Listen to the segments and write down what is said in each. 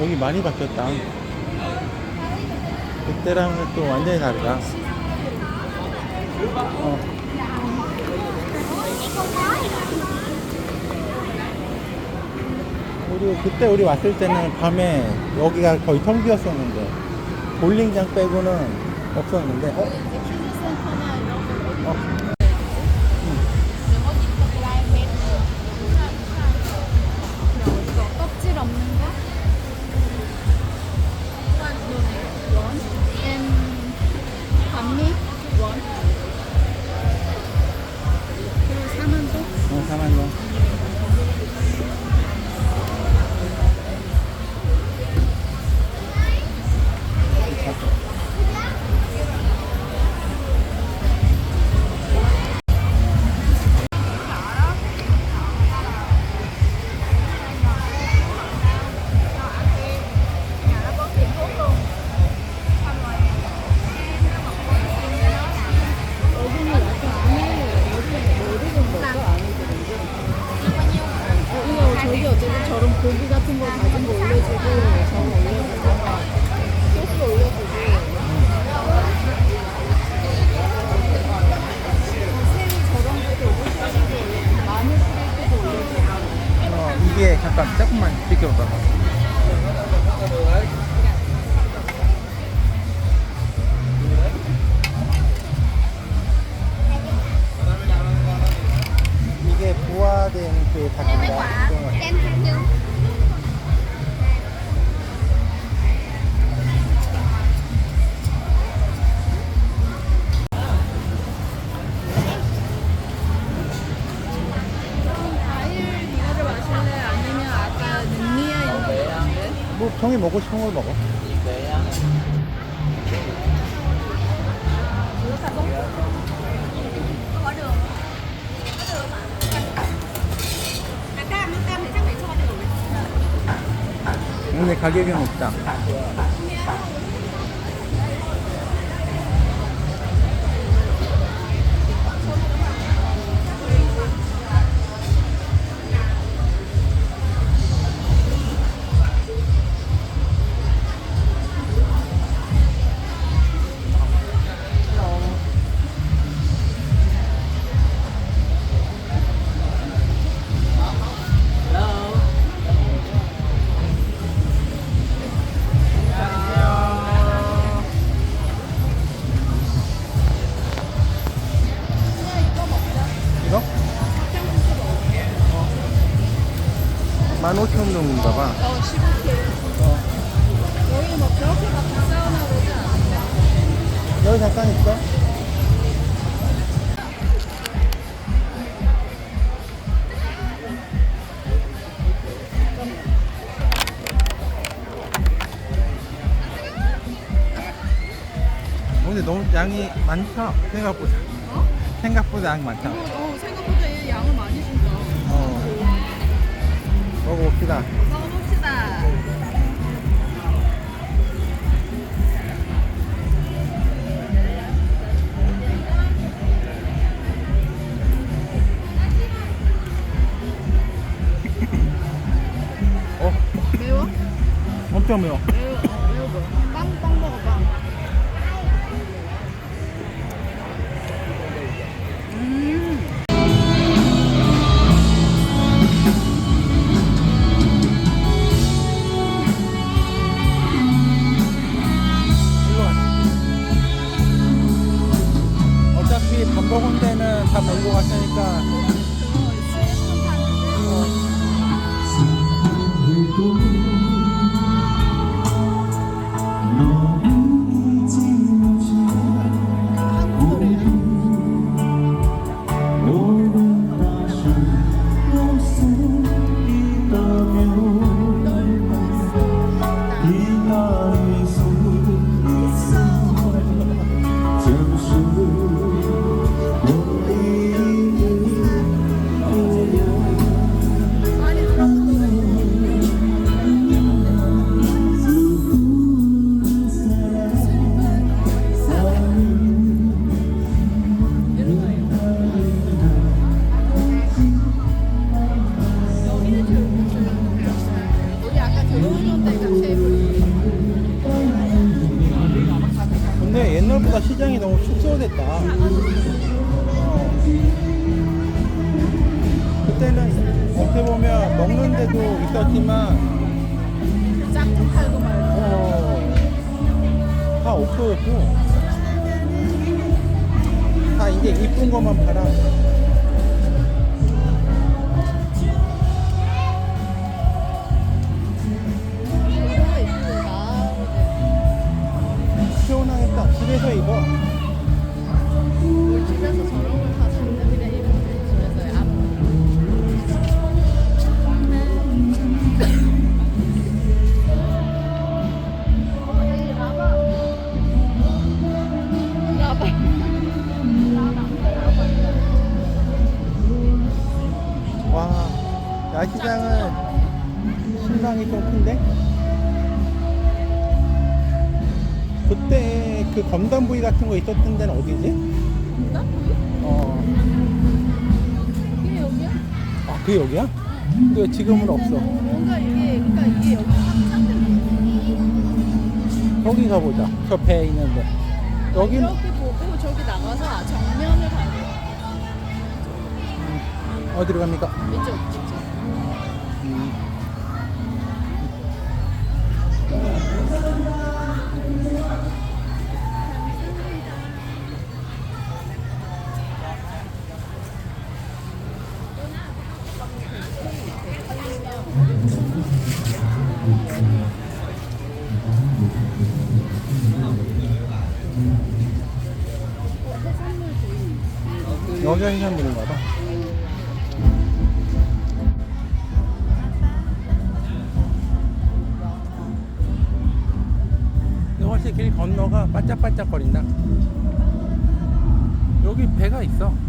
여기 많이 바뀌었다. 그때랑은 또 완전히 다르다. 어. 우리 그때 우리 왔을 때는 밤에 여기가 거의 텅 비었었는데 볼링장 빼고는 없었는데 어? 어. 고기 같은 거 가진 거 올려주고 먹고 싶은 걸 먹어. 근데 가격은 없다. 15,000동인가 봐. 어, 15kg 어. 여기 뭐 그렇게 막 비싸나 그러지 않은데? 여기 잠깐 있어. 어, 근데 너무 양이 많다. 생각보다. 어? 생각보다 양이 많다. 어, 생 먹어봅시다. 먹어봅시다 어, 매워? 엄청 매워. 어. 그때는 어떻게 보면 먹는 데도 있었지만 짝퉁 팔고 말고. 어, 다 없어졌고 다 이제 이쁜 것만 팔아. 시원하겠다. 집에서 입어. 와, 야시장은 신랑이 좀 큰데? 그때 그 검단 부위 같은 거 있었던 데는 어디지? 나 보이? 어, 이게 여기야? 아, 그 여기야? 근데 왜 지금은 없어? 뭔가 이게 그러니까 이게 여기 확장된 거기 가보자. 저배 있는데. 거. 여기는, 이렇게 보고 저기 나가서 아, 정면을 가는 거야. 어디로 갑니까? 이쪽 이쪽. 음. 여기가 해산물인가 봐. 근데 훨씬 길 건너가 반짝반짝 거린다. 여기 배가 있어.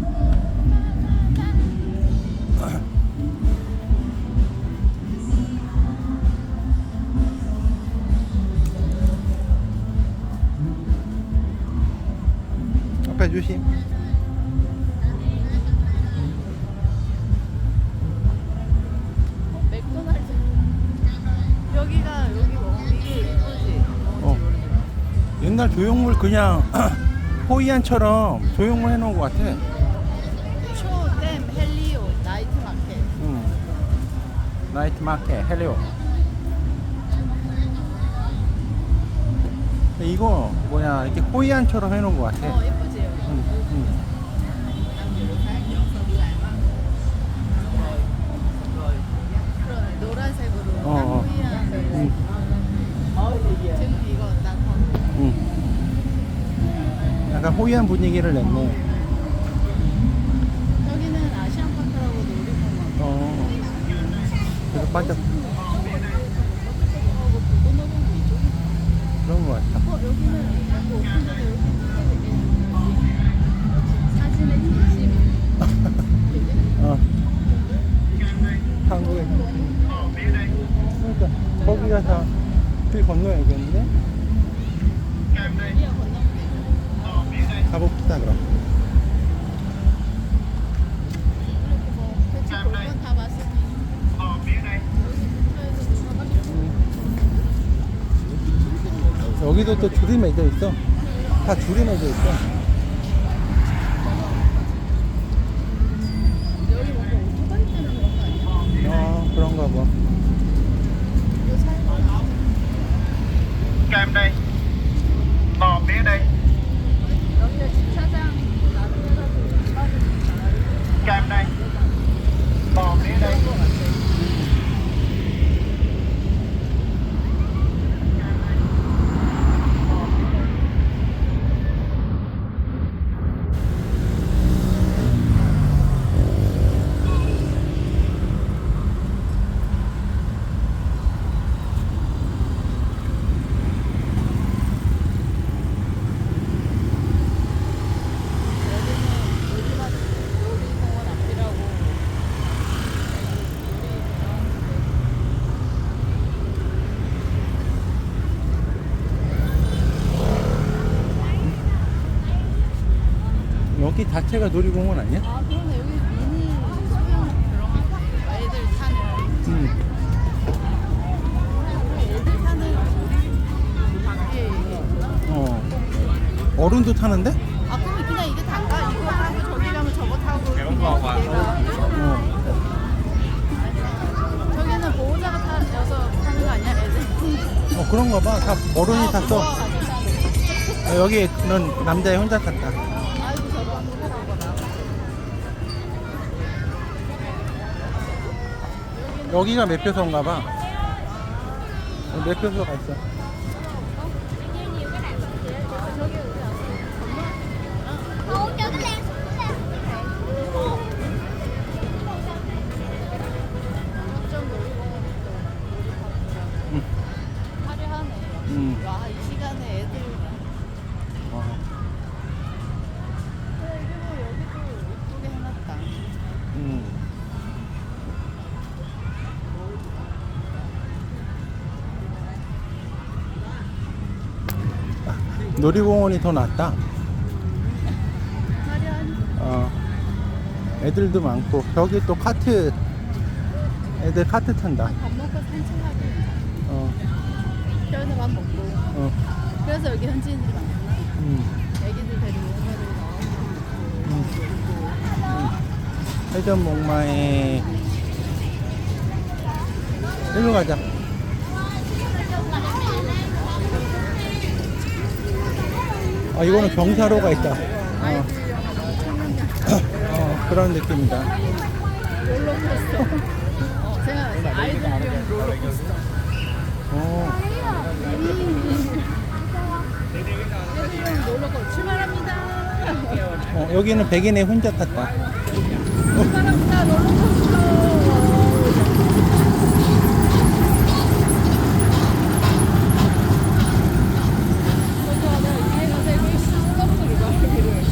앞에 조심. 옛날 조형물 그냥 호이안처럼 조형물 해놓은 것 같아. 초댐 헬리오 나이트 마켓. 응. 나이트 마켓 헬리오. 이거 뭐냐 이렇게 호이안처럼 해놓은 것 같아. 어 예쁘지 여기. 응, 응. 그러네 노란색으로 어, 어. 딱 호이안. 응, 등 이거 딱 하고. 응. 약간 호이안 분위기를 냈네. 여기는 아시안 파크라고 놀이공원. 어. 그래서 반짝. 그런 것 같아. 어 여기는 약간 오픈돼서 이렇게 사진의 진심. 어. 한국에. 그러니까 거기 가서 길 건너야겠는데? 여기야 건너면 되죠. 가봅시다 그럼. 이렇게 뭐 대충 볼건 다 봤으니. 여기도 또 줄이 맺어 있어. 다 줄이 맺어 있어. 여기 뭔가 오토바이 때문에 그런 거 아니야? 어, 그런가 봐. 이거 살고 Cam đây Bò phía đây 여기가 주차장 나름대로 Cam đây Bò phía đây 여기는 놀이만 놀이공원 앞이라고 여기 자체가 놀이공원 아니야? 아 그러네 여기 미니 소형 그런 거 애들 타는 응. 애들 타는 놀이 밖에 이게 있구나 어. 어른도 타는데? 아 그럼 그냥 이게 단가? 이거 타고 저기 가면 저거 타고 그냥 어. 저기는 보호자가 타서 타는 거 아니야 애들? 어 그런가 봐. 다 어른이 탔어. 무서워가지고 타는 어, 여기는 남자애 혼자 탔다. 여기가 매표소인가 봐. 어, 매표소가 있어. 놀이공원이 더 낫다. 화려한 어. 애들도 많고 저기 또 카트 애들 카트 탄다. 밥 먹고 산책하고 어. 그래서 밥 먹고 어. 그래서 여기 현지인들이 많구나 음. 애기들 데리고 엄마들이 나와서 음. 회전 목마에 일로 가자. 아 이거는 경사로가 있다. 어, 어 그런 느낌이다. 롤러코스터 어 제가 아이들용 롤러코스터 어, 애들용 롤러코스터 출발합니다 어, 여기는 백인의 혼자 탔다. 출발합니다 롤러코스터 그래서 하다가 이해 가서 이걸 쑥 떠버리고 여기를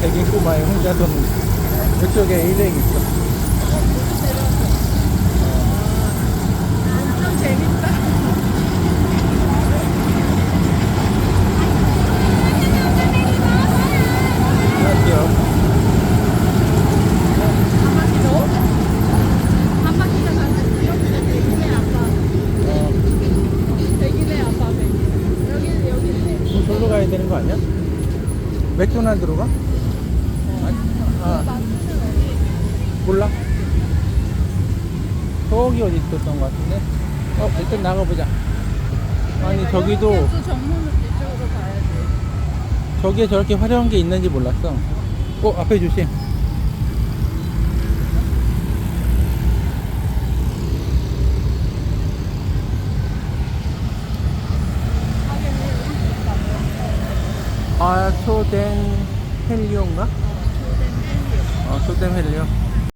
백인 꼬마에 혼자 도는 이쪽에 일행 있어. 좀 재밌다 할게요. 한 바퀴 더? 한 바퀴가 가면 이렇게 백인의 아빠 백인의 아빠 백인 여기는 여기는 그럼 저로 가야 되는 거 아니야? 맥도날드로 가? 아니, 아, 몰라. 저기 어디 있었던 것 같은데? 어, 일단 나가보자. 아니, 저기도, 이쪽으로 가야지 저기에 저렇게 화려한 게 있는지 몰랐어. 어, 앞에 조심. 아초덴 헬리오인가? 어, 쇼댐 헬리오.